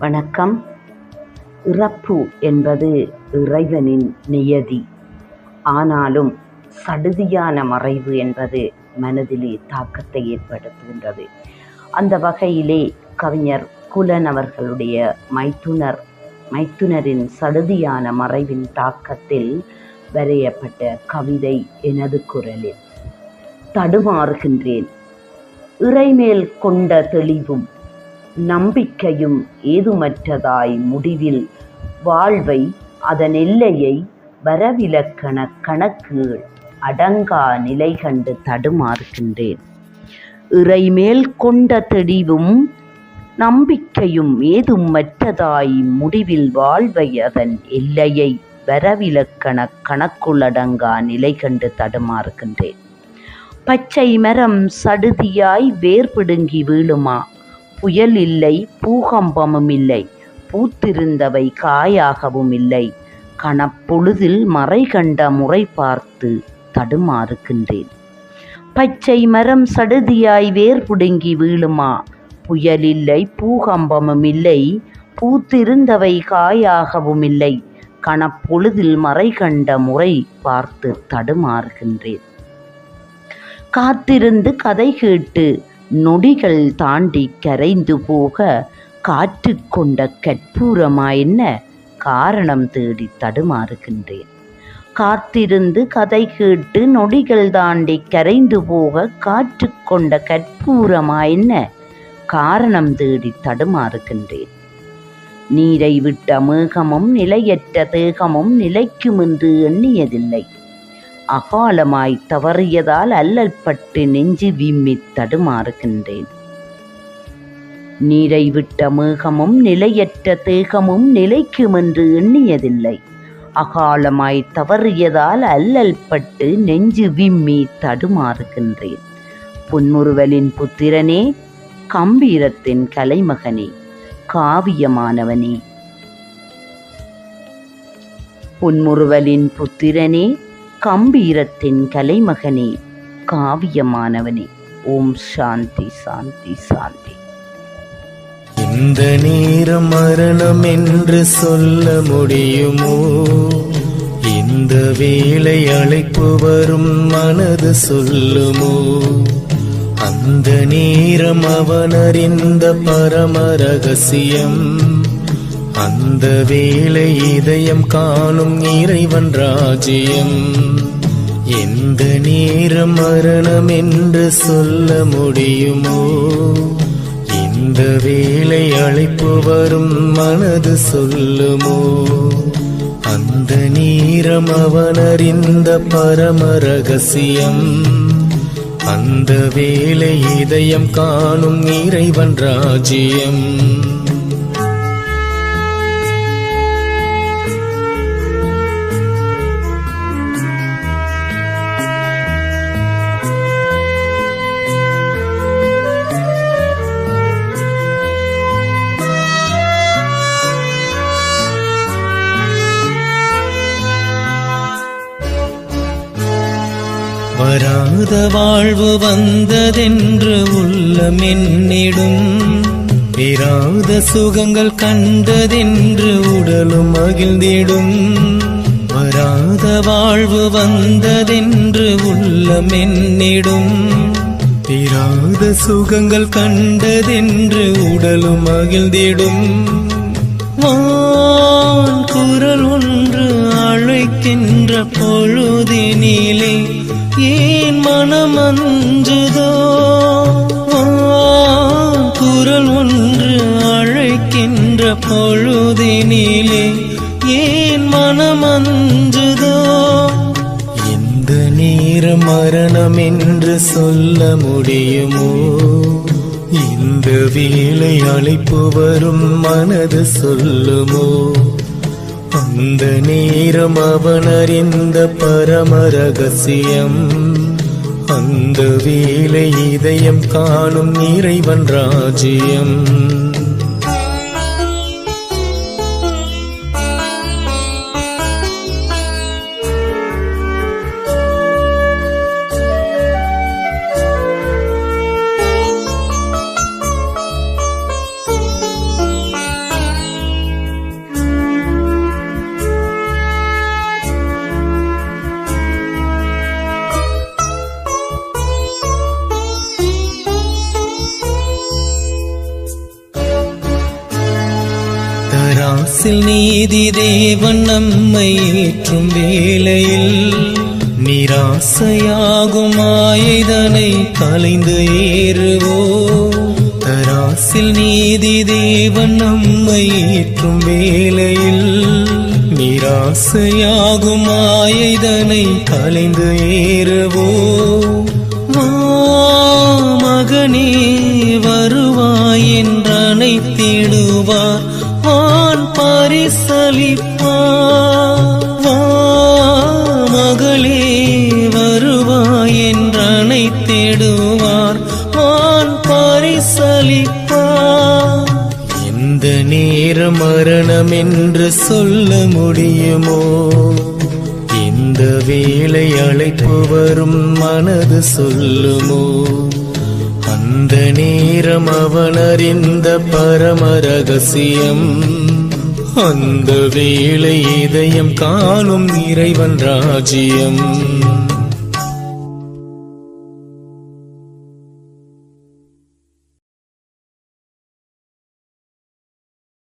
வணக்கம். இறப்பு என்பது இறைவனின் நியதி. ஆனாலும் சடுதியான மறைவு என்பது மனதிலே தாக்கத்தை ஏற்படுத்துகின்றது. அந்த வகையிலே கவிஞர் குலன் அவர்களுடைய மைத்துனர் மைத்துனரின் சடுதியான மறைவின் தாக்கத்தில் வரையப்பட்ட கவிதை எனது குரலில். தடுமாறுகின்றேன். இறைமேல் கொண்ட தெளிவும் நம்பிக்கையும் ஏதுமற்றதாய் முடிவில் வாழ்வை அதன் எல்லையை வரவிலக்கண கணக்கு அடங்கா நிலை கண்டு தடுமாறுகின்றேன். இறைமேல் கொண்ட தெளிவும் நம்பிக்கையும் ஏதும் மற்றதாய் முடிவில் வாழ்வை அதன் எல்லையை வரவிலக்கண கணக்குள்ளடங்கா நிலை கண்டு தடுமாறுகின்றேன். பச்சை மரம் சடுதியாய் வேர் பிடுங்கி வீழுமா? புயல் இல்லை பூகம்பமும் இல்லை பூத்திருந்தவை காயாகவும் இல்லை கணப்பொழுதில் மறை கண்ட முறை பார்த்து தடுமாறுகின்றேன். பச்சை மரம் சடுதியாய் வேர் புடுங்கி வீழுமா? புயல் இல்லை பூகம்பமும் இல்லை பூத்திருந்தவை காயாகவும் இல்லை கணப்பொழுதில் மறை கண்ட முறை பார்த்து தடுமாறுகின்றேன். காத்திருந்து கதை கேட்டு நொடிகள் தாண்டி கரைந்து போக காற்று கொண்ட கற்பூரமா என்ன காரணம் தேடி தடுமாறுகின்றேன். காத்திருந்து கதை கேட்டு நொடிகள் தாண்டி கரைந்து போக காற்று கொண்ட கற்பூரமா என்ன காரணம் தேடி தடுமாறுகின்றேன். நீரை விட்ட மேகமும் நிலையற்ற தேகமும் நிலைக்கும் என்று எண்ணியதில்லை. அகாலமாய் தவறியதால் அல்லல்பட்டு நெஞ்சு விம்மி தடுமாறுகின்றேன். நீரை விட்ட மேகமும் நிலையற்ற தேகமும் நிலைக்கும் என்று எண்ணியதில்லை. அகாலமாய் தவறியதால் அல்லல்பட்டு நெஞ்சு விம்மி தடுமாறுகின்றேன். புன்முறுவலின் புத்திரனே கம்பீரத்தின் கலைமகனே காவியமானவனே. புன்முறுவலின் புத்திரனே கம்பீரத்தின் கலைமகனே காவியமானவனே. ஓம் சாந்தி சாந்தி சாந்தி. இந்த நேரம் மரணம் என்று சொல்ல முடியுமோ? இந்த வேலை அழைப்பு வரும் மனது சொல்லுமோ? அந்த நேரம் அவனறிந்த பரம ரகசியம். அந்த வேளை இதயம் காணும் இறைவன் ராஜ்யம். எந்த நேரம் மரணம் என்று சொல்ல முடியுமோ? இந்த வேளை அழைப்பு வரும் மனது சொல்லுமோ? அந்த நேரம் அவனறிந்த பரம ரகசியம். அந்த வேளை இதயம் காணும் இறைவன் ராஜ்யம். வராத வாழ்வு வந்ததென்று உள்ளமென்னிடும். பெறாத சுகங்கள் கண்டதென்று உடலும் மகிழ்ந்திடும். வராத வாழ்வு வந்ததென்று உள்ளமென்னிடும். என்னிடும் சுகங்கள் கண்டதென்று உடலும் மகிழ்ந்திடும். வான் குரல் ஒன்று அழைக்கின்ற பொழுதினிலே ஏன் மனம் அஞ்சுதோ குரல் ஒன்று அழைக்கின்ற பொழுதினிலே ஏன் மனம் அஞ்சுதோ எந்த நீர் மரணம் என்று சொல்ல முடியுமோ? இந்த வேலை அழைப்பு வரும் மனது சொல்லுமோ? அந்த நேரம் அவன் அறிந்த பரம ரகசியம். அந்த வேலை இதயம் காணும் இறைவன் ராஜ்யம். தராசில் நீதி தேவன் நம்மை ஏற்றும் வேளையில் நிராசையாகும் ஆயுதனை கலைந்து ஏறுவோ. தராசில் நீதி தேவன் நம்மை ஏற்றும் வேளையில் நிராசையாகும் ஆயுதனை கலைந்து ஏறுவோ. மகனே வருவாய் என்றனை பரிசலிப்பா வா மகளே வருவாய் என்றனை தேடுவார் வான் பரிசலிப்பா எந்த நேரம் மரணம் என்று சொல்ல முடியுமோ? இந்த வேலை அழைப்பு வரும் மனது சொல்லுமோ? அந்த நேரம் அவனறிந்த பரம ரகசியம் அந்த வேளை இதயம் காணும் இறைவன் ராஜ்யம்.